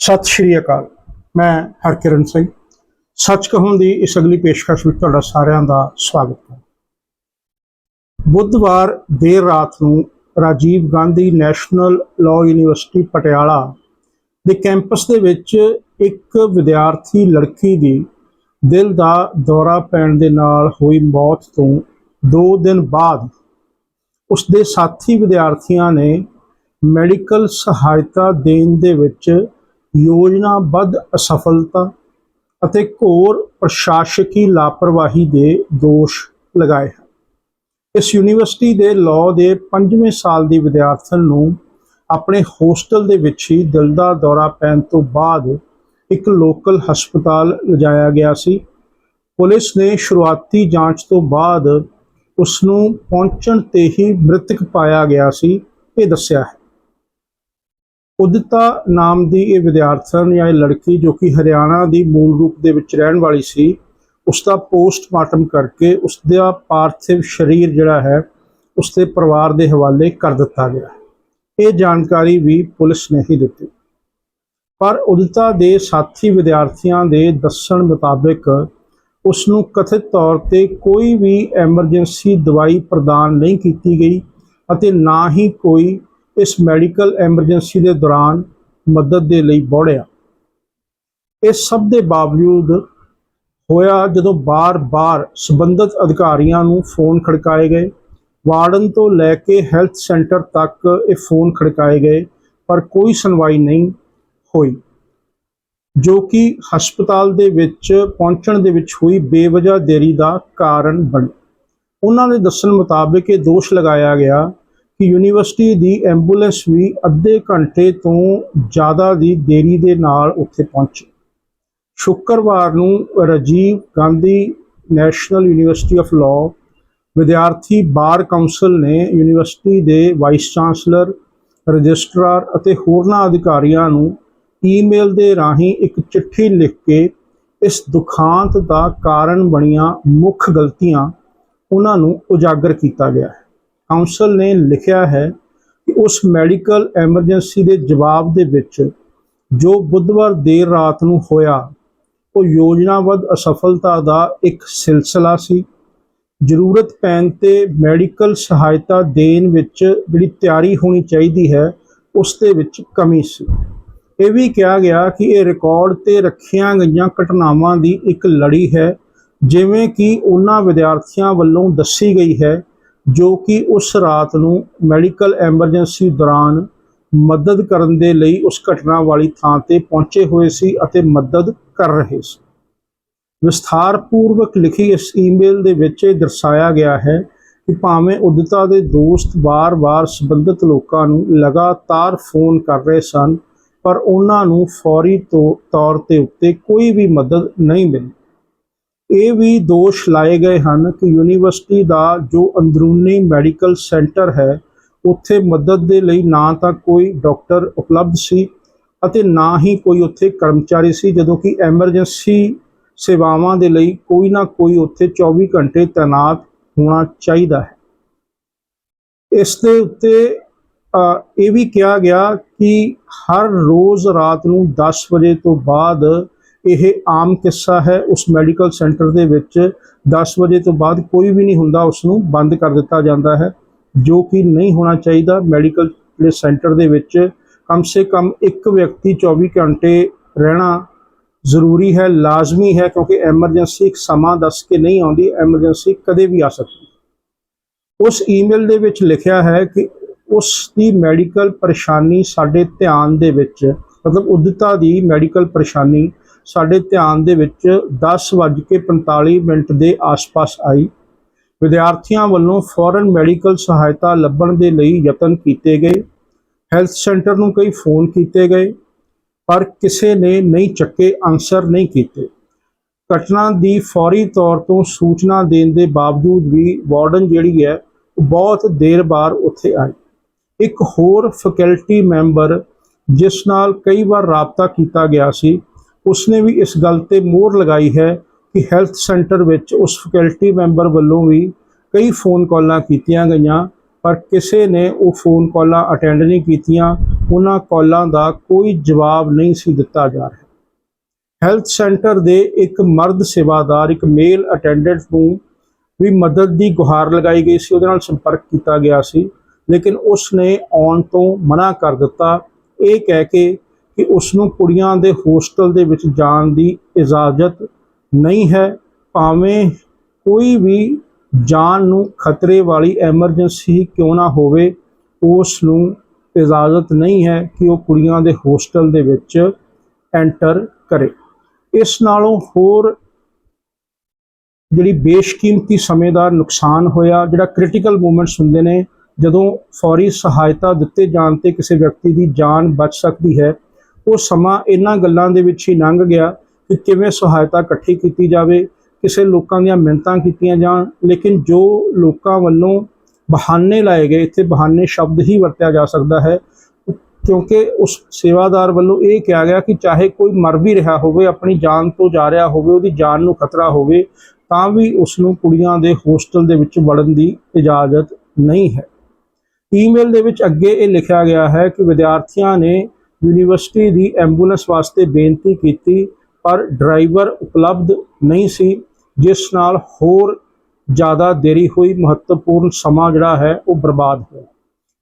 ਸਤਿ ਸ਼੍ਰੀ ਅਕਾਲ। ਮੈਂ ਹਰਕਿਰਨ ਸਿੰਘ। ਸੱਚ ਕਹੂੰ ਦੀ ਇਸ ਅਗਲੀ ਪੇਸ਼ਕਸ਼ ਵਿੱਚ ਤੁਹਾਡਾ ਸਾਰਿਆਂ ਦਾ ਸਵਾਗਤ ਹੈ। ਬੁੱਧਵਾਰ ਦੇਰ ਰਾਤ ਨੂੰ Rajiv Gandhi national law university Patiala ਦੇ ਕੈਂਪਸ ਦੇ ਵਿੱਚ ਇੱਕ ਵਿਦਿਆਰਥੀ ਲੜਕੀ ਦੀ ਦਿਲ ਦਾ ਦੌਰਾ ਪੈਣ ਦੇ ਨਾਲ ਹੋਈ ਮੌਤ ਤੋਂ 2 ਦਿਨ ਬਾਅਦ ਉਸ ਦੇ ਸਾਥੀ ਵਿਦਿਆਰਥੀਆਂ ਨੇ ਮੈਡੀਕਲ ਸਹਾਇਤਾ ਦੇਣ ਦੇ ਵਿੱਚ ਯੋਜਨਾਬੱਧ ਅਸਫਲਤਾ ਅਤੇ ਘੋਰ ਪ੍ਰਸ਼ਾਸਕੀ ਲਾਪਰਵਾਹੀ ਦੇ ਦੋਸ਼ ਲਗਾਏ ਹਨ। ਇਸ ਯੂਨੀਵਰਸਿਟੀ ਦੇ ਲਾਅ ਦੇ 5ਵੇਂ ਸਾਲ ਦੀ ਵਿਦਿਆਰਥਣ ਨੂੰ ਆਪਣੇ ਹੋਸਟਲ ਦੇ ਵਿੱਚ ਹੀ ਦਿਲ ਦਾ ਦੌਰਾ ਪੈਣ ਤੋਂ ਬਾਅਦ ਇੱਕ ਲੋਕਲ ਹਸਪਤਾਲ ਲਿਜਾਇਆ ਗਿਆ ਸੀ। ਪੁਲਿਸ ਨੇ ਸ਼ੁਰੂਆਤੀ ਜਾਂਚ ਤੋਂ ਬਾਅਦ ਉਸ ਨੂੰ ਪਹੁੰਚਣ ਤੇ ਹੀ ਮ੍ਰਿਤਕ ਪਾਇਆ ਗਿਆ ਸੀ, ਇਹ ਦੱਸਿਆ ਹੈ। ਉਦਿਤਾ ਨਾਮ ਦੀ ਇਹ ਵਿਦਿਆਰਥਣ ਜਾਂ ਇਹ ਲੜਕੀ ਜੋ ਕਿ ਹਰਿਆਣਾ ਦੀ ਮੂਲ ਰੂਪ ਦੇ ਵਿੱਚ ਰਹਿਣ ਵਾਲੀ ਸੀ ਉਸ ਦਾ ਪੋਸਟਮਾਰਟਮ ਕਰਕੇ ਉਸ ਦਾ ਪਾਰਥਿਵ ਸਰੀਰ ਜਿਹੜਾ ਹੈ ਉਸ ਦੇ ਪਰਿਵਾਰ ਦੇ ਹਵਾਲੇ ਕਰ ਦਿੱਤਾ ਗਿਆ। ਇਹ ਜਾਣਕਾਰੀ ਵੀ ਪੁਲਿਸ ਨੇ ਹੀ ਦਿੱਤੀ। ਪਰ ਉਦਿਤਾ ਦੇ ਸਾਥੀ ਵਿਦਿਆਰਥੀਆਂ ਦੇ ਦੱਸਣ ਮੁਤਾਬਕ ਉਸ ਨੂੰ ਕਥਿਤ ਤੌਰ ਤੇ ਕੋਈ ਵੀ ਐਮਰਜੈਂਸੀ ਦਵਾਈ ਪ੍ਰਦਾਨ ਨਹੀਂ ਕੀਤੀ ਗਈ ਅਤੇ ਨਾ ਹੀ ਕੋਈ ਇਸ ਮੈਡੀਕਲ ਐਮਰਜੈਂਸੀ ਦੇ ਦੌਰਾਨ ਮਦਦ ਦੇ ਲਈ ਬੋੜਿਆ। ਇਸ ਸਭ ਦੇ ਬਾਵਜੂਦ ਹੋਇਆ ਜਦੋਂ ਬਾਰ-ਬਾਰ ਸੰਬੰਧਿਤ ਅਧਿਕਾਰੀਆਂ ਨੂੰ ਫੋਨ ਖੜਕਾਏ ਗਏ। ਵਾਰਡਨ ਤੋਂ ਲੈ ਕੇ ਹੈਲਥ ਸੈਂਟਰ ਤੱਕ ਇਹ ਫੋਨ ਖੜਕਾਏ ਗਏ, ਪਰ ਕੋਈ ਸੁਣਵਾਈ ਨਹੀਂ ਹੋਈ, ਜੋ ਕਿ ਹਸਪਤਾਲ ਦੇ ਵਿੱਚ ਪਹੁੰਚਣ ਦੇ ਵਿੱਚ ਹੋਈ ਬੇਵਜ੍ਹਾ ਦੇਰੀ ਦਾ ਕਾਰਨ ਬਣ। ਉਹਨਾਂ ਦੇ ਦੱਸਣ ਮੁਤਾਬਕ ਇਹ ਦੋਸ਼ ਲਗਾਇਆ ਗਿਆ ਕਿ ਯੂਨੀਵਰਸਿਟੀ ਦੀ ਐਂਬੂਲੈਂਸ ਵੀ ਅੱਧੇ ਘੰਟੇ ਤੋਂ ਜ਼ਿਆਦਾ ਦੀ ਦੇਰੀ ਦੇ ਨਾਲ ਉੱਥੇ ਪਹੁੰਚੀ। ਸ਼ੁੱਕਰਵਾਰ ਨੂੰ Rajiv Gandhi national university of law ਵਿਦਿਆਰਥੀ ਬਾਰ ਕਾਉਂਸਲ ਨੇ ਯੂਨੀਵਰਸਿਟੀ ਦੇ ਵਾਈਸ ਚਾਂਸਲਰ, ਰਜਿਸਟਰਾਰ ਅਤੇ ਹੋਰਨਾਂ ਅਧਿਕਾਰੀਆਂ ਨੂੰ ਈਮੇਲ ਦੇ ਰਾਹੀਂ ਇੱਕ ਚਿੱਠੀ ਲਿਖ ਕੇ ਇਸ ਦੁਖਾਂਤ ਦਾ ਕਾਰਨ ਬਣੀਆਂ ਮੁੱਖ ਗਲਤੀਆਂ ਉਹਨਾਂ ਨੂੰ ਉਜਾਗਰ ਕੀਤਾ ਗਿਆ ਹੈ। ਕਾਉਂਸਲ ਨੇ ਲਿਖਿਆ ਹੈ ਕਿ ਉਸ ਮੈਡੀਕਲ ਐਮਰਜੈਂਸੀ ਦੇ ਜਵਾਬ ਦੇ ਵਿੱਚ ਜੋ ਬੁੱਧਵਾਰ ਦੇਰ ਰਾਤ ਨੂੰ ਹੋਇਆ, ਉਹ ਯੋਜਨਾਬੱਧ ਅਸਫਲਤਾ ਦਾ ਇੱਕ ਸਿਲਸਿਲਾ ਸੀ। ਜ਼ਰੂਰਤ ਪੈਣ ਤੇ ਮੈਡੀਕਲ ਸਹਾਇਤਾ ਦੇਣ ਵਿੱਚ ਜਿਹੜੀ ਤਿਆਰੀ ਹੋਣੀ ਚਾਹੀਦੀ ਹੈ, ਉਸ ਦੇ ਵਿੱਚ ਕਮੀ ਸੀ। ਇਹ ਵੀ ਕਿਹਾ ਗਿਆ ਕਿ ਇਹ ਰਿਕਾਰਡ ਤੇ ਰੱਖੀਆਂ ਗਈਆਂ ਘਟਨਾਵਾਂ ਦੀ ਇੱਕ ਲੜੀ ਹੈ, ਜਿਵੇਂ ਕਿ ਉਹਨਾਂ ਵਿਦਿਆਰਥੀਆਂ ਵੱਲੋਂ ਦੱਸੀ ਗਈ ਹੈ ਜੋ ਕਿ ਉਸ ਰਾਤ ਨੂੰ ਮੈਡੀਕਲ ਐਮਰਜੈਂਸੀ ਦੌਰਾਨ ਮਦਦ ਕਰਨ ਦੇ ਲਈ ਉਸ ਘਟਨਾ ਵਾਲੀ ਥਾਂ ਤੇ ਪਹੁੰਚੇ ਹੋਏ ਸੀ ਅਤੇ ਮਦਦ ਕਰ ਰਹੇ ਸੀ। ਵਿਸਥਾਰਪੂਰਵਕ ਲਿਖੀ ਇਸ ਈਮੇਲ ਦੇ ਵਿੱਚ ਇਹ ਦਰਸਾਇਆ ਗਿਆ ਹੈ ਕਿ ਭਾਵੇਂ ਉਦਤਾ ਦੇ ਦੋਸਤ ਵਾਰ-ਵਾਰ ਸੰਬੰਧਿਤ ਲੋਕਾਂ ਨੂੰ ਲਗਾਤਾਰ ਫੋਨ ਕਰ ਰਹੇ ਸਨ, ਪਰ ਉਹਨਾਂ ਨੂੰ ਫੌਰੀ ਤੌਰ ਤੇ ਉੱਤੇ ਕੋਈ ਵੀ ਮਦਦ ਨਹੀਂ ਮਿਲੀ। ਇਹ ਵੀ ਦੋਸ਼ ਲਾਏ ਗਏ ਹਨ ਕਿ ਯੂਨੀਵਰਸਿਟੀ ਦਾ ਜੋ ਅੰਦਰੂਨੀ ਮੈਡੀਕਲ ਸੈਂਟਰ ਹੈ, ਉੱਥੇ ਮਦਦ ਦੇ ਲਈ ਨਾ ਤਾਂ ਕੋਈ ਡਾਕਟਰ ਉਪਲਬਧ ਸੀ ਅਤੇ ਨਾ ਹੀ ਕੋਈ ਉੱਥੇ ਕਰਮਚਾਰੀ ਸੀ, ਜਦੋਂ ਕਿ ਐਮਰਜੈਂਸੀ ਸੇਵਾਵਾਂ ਦੇ ਲਈ ਕੋਈ ਨਾ ਕੋਈ ਉੱਥੇ 24 ਘੰਟੇ ਤਾਇਨਾਤ ਹੋਣਾ ਚਾਹੀਦਾ ਹੈ। ਇਸ ਦੇ ਉੱਤੇ ਇਹ ਵੀ ਕਿਹਾ ਗਿਆ ਕਿ ਹਰ ਰੋਜ਼ ਰਾਤ ਨੂੰ 10 ਵਜੇ ਤੋਂ ਬਾਅਦ ਇਹ ਆਮ ਕਿੱਸਾ ਹੈ, ਉਸ ਮੈਡੀਕਲ ਸੈਂਟਰ ਦੇ ਵਿੱਚ 10 ਵਜੇ ਤੋਂ ਬਾਅਦ ਕੋਈ ਵੀ ਨਹੀਂ ਹੁੰਦਾ ਉਸ ਨੂੰ ਬੰਦ ਕਰ ਦਿੱਤਾ ਜਾਂਦਾ ਹੈ, ਜੋ ਕਿ ਨਹੀਂ ਹੋਣਾ ਚਾਹੀਦਾ। ਮੈਡੀਕਲ ਸੈਂਟਰ ਦੇ ਵਿੱਚ ਕਮ ਸੇ ਕਮ ਇੱਕ ਵਿਅਕਤੀ 24 ਘੰਟੇ ਰਹਿਣਾ ਜ਼ਰੂਰੀ ਹੈ, ਲਾਜ਼ਮੀ ਹੈ, ਕਿਉਂਕਿ ਐਮਰਜੈਂਸੀ ਇੱਕ ਸਮਾਂ ਦੱਸ ਕੇ ਨਹੀਂ ਆਉਂਦੀ, ਐਮਰਜੈਂਸੀ ਕਦੇ ਵੀ ਆ ਸਕਦੀ। ਉਸ ਈਮੇਲ ਦੇ ਵਿੱਚ ਲਿਖਿਆ ਹੈ ਕਿ ਉਸ ਦੀ ਮੈਡੀਕਲ ਪਰੇਸ਼ਾਨੀ ਸਾਡੇ ਧਿਆਨ ਦੇ ਵਿੱਚ, ਮਤਲਬ ਉਦਿਤਾ ਦੀ ਮੈਡੀਕਲ ਪਰੇਸ਼ਾਨੀ ਸਾਡੇ ਧਿਆਨ ਦੇ ਵਿੱਚ 10:45 ਮਿੰਟ ਦੇ ਆਸ-ਪਾਸ ਆਈ। ਵਿਦਿਆਰਥੀਆਂ ਵੱਲੋਂ ਫੌਰਨ ਮੈਡੀਕਲ ਸਹਾਇਤਾ ਲੱਭਣ ਦੇ ਲਈ ਯਤਨ ਕੀਤੇ ਗਏ। ਹੈਲਥ ਸੈਂਟਰ ਨੂੰ ਕਈ ਫੋਨ ਕੀਤੇ ਗਏ, ਪਰ ਕਿਸੇ ਨੇ ਨਹੀਂ ਚੱਕੇ ਆਨਸਰ ਨਹੀਂ ਕੀਤੇ। ਘਟਨਾ ਦੀ ਫੌਰੀ ਤੌਰ ਤੋਂ ਸੂਚਨਾ ਦੇਣ ਦੇ ਬਾਵਜੂਦ ਵੀ ਵਾਰਡਨ ਜਿਹੜੀ ਹੈ, ਉਹ ਬਹੁਤ ਦੇਰ ਬਾਅਦ ਉੱਥੇ ਆਈ। ਇੱਕ ਹੋਰ ਫੈਕਲਟੀ ਮੈਂਬਰ ਜਿਸ ਨਾਲ ਕਈ ਵਾਰ ਰਾਬਤਾ ਕੀਤਾ ਗਿਆ ਸੀ ਉਸਨੇ ਵੀ ਇਸ ਗੱਲ ਤੇ ਮੋਹਰ ਲਗਾਈ ਹੈ ਕਿ ਹੈਲਥ ਸੈਂਟਰ ਵਿੱਚ ਉਸ ਫੈਕਲਟੀ ਮੈਂਬਰ ਵੱਲੋਂ ਵੀ ਕਈ ਫੋਨ ਕਾਲਾਂ ਕੀਤੀਆਂ ਗਈਆਂ, ਪਰ ਕਿਸੇ ਨੇ ਉਹ ਫੋਨ ਕਾਲਾਂ ਅਟੈਂਡ ਨਹੀਂ ਕੀਤੀਆਂ, ਉਹਨਾਂ ਕਾਲਾਂ ਦਾ ਕੋਈ ਜਵਾਬ ਨਹੀਂ ਸੀ ਦਿੱਤਾ ਜਾ ਰਿਹਾ। ਹੈਲਥ ਸੈਂਟਰ ਦੇ ਇੱਕ ਮਰਦ ਸੇਵਾਦਾਰ, ਇੱਕ ਮੇਲ ਅਟੈਂਡੈਂਟ ਨੂੰ ਵੀ ਮਦਦ ਦੀ ਗੁਹਾਰ ਲਗਾਈ ਗਈ ਸੀ, ਉਹਦੇ ਨਾਲ ਸੰਪਰਕ ਕੀਤਾ ਗਿਆ ਸੀ, ਲੇਕਿਨ ਉਸ ਨੇ ਆਉਣ ਤੋਂ ਮਨਾ ਕਰ ਦਿੱਤਾ। ਇਹ ਕਹਿ ਕੇ ਕਿ ਉਸ ਨੂੰ ਕੁੜੀਆਂ ਦੇ ਹੋਸਟਲ ਦੇ ਵਿੱਚ ਜਾਣ ਦੀ ਇਜਾਜ਼ਤ ਨਹੀਂ ਹੈ। ਭਾਵੇਂ ਕੋਈ ਵੀ ਜਾਨ ਨੂੰ ਖਤਰੇ ਵਾਲੀ ਐਮਰਜੈਂਸੀ ਕਿਉਂ ਨਾ ਹੋਵੇ ਉਸ ਨੂੰ ਇਜਾਜ਼ਤ ਨਹੀਂ ਹੈ ਕਿ ਉਹ ਕੁੜੀਆਂ ਦੇ ਹੋਸਟਲ ਦੇ ਵਿੱਚ ਐਂਟਰ ਕਰੇ। ਇਸ ਨਾਲੋਂ ਹੋਰ ਜਿਹੜੀ ਬੇਸ਼ਕੀਮਤੀ ਸਮੇਂ ਦਾ ਨੁਕਸਾਨ ਹੋਇਆ, ਜਿਹੜਾ ਕ੍ਰਿਟੀਕਲ ਮੂਮੈਂਟਸ ਹੁੰਦੇ ਨੇ, ਜਦੋਂ ਫੌਰੀ ਸਹਾਇਤਾ ਦਿੱਤੇ ਜਾਣ ਤੇ ਕਿਸੇ ਵਿਅਕਤੀ ਦੀ ਜਾਨ ਬਚ ਸਕਦੀ ਹੈ ਉਹ ਸਮਾਂ ਇਹਨਾਂ ਗੱਲਾਂ ਦੇ ਵਿੱਚ ਹੀ ਲੰਘ ਗਿਆ ਕਿ ਕਿਵੇਂ ਸਹਾਇਤਾ ਇਕੱਠੀ ਕੀਤੀ ਜਾਵੇ, ਕਿਸੇ ਲੋਕਾਂ ਦੀਆਂ ਮਿਹਨਤਾਂ ਕੀਤੀਆਂ ਜਾਣ, ਲੇਕਿਨ ਜੋ ਲੋਕਾਂ ਵੱਲੋਂ ਬਹਾਨੇ ਲਾਏ ਗਏ, ਇੱਥੇ ਬਹਾਨੇ ਸ਼ਬਦ ਹੀ ਵਰਤਿਆ ਜਾ ਸਕਦਾ ਹੈ, ਕਿਉਂਕਿ ਉਸ ਸੇਵਾਦਾਰ ਵੱਲੋਂ ਇਹ ਕਿਹਾ ਗਿਆ ਕਿ ਚਾਹੇ ਕੋਈ ਮਰ ਵੀ ਰਿਹਾ ਹੋਵੇ, ਆਪਣੀ ਜਾਨ ਤੋਂ ਜਾ ਰਿਹਾ ਹੋਵੇ, ਉਹਦੀ ਜਾਨ ਨੂੰ ਖਤਰਾ ਹੋਵੇ, ਤਾਂ ਵੀ ਉਸ ਨੂੰ ਕੁੜੀਆਂ ਦੇ ਹੋਸਟਲ ਦੇ ਵਿੱਚ ਵੜਨ ਦੀ ਇਜਾਜ਼ਤ ਨਹੀਂ ਹੈ। ਈਮੇਲ ਦੇ ਵਿੱਚ ਅੱਗੇ ਇਹ ਲਿਖਿਆ ਗਿਆ ਹੈ ਕਿ ਵਿਦਿਆਰਥੀਆਂ ਨੇ ਯੂਨੀਵਰਸਿਟੀ ਦੀ ਐਂਬੂਲੈਂਸ ਵਾਸਤੇ ਬੇਨਤੀ ਕੀਤੀ, ਪਰ ਡਰਾਈਵਰ ਉਪਲਬਧ ਨਹੀਂ ਸੀ, ਜਿਸ ਨਾਲ ਹੋਰ ਜ਼ਿਆਦਾ ਦੇਰੀ ਹੋਈ। ਮਹੱਤਵਪੂਰਨ ਸਮਾਂ ਜਿਹੜਾ ਹੈ, ਉਹ ਬਰਬਾਦ ਹੋਇਆ।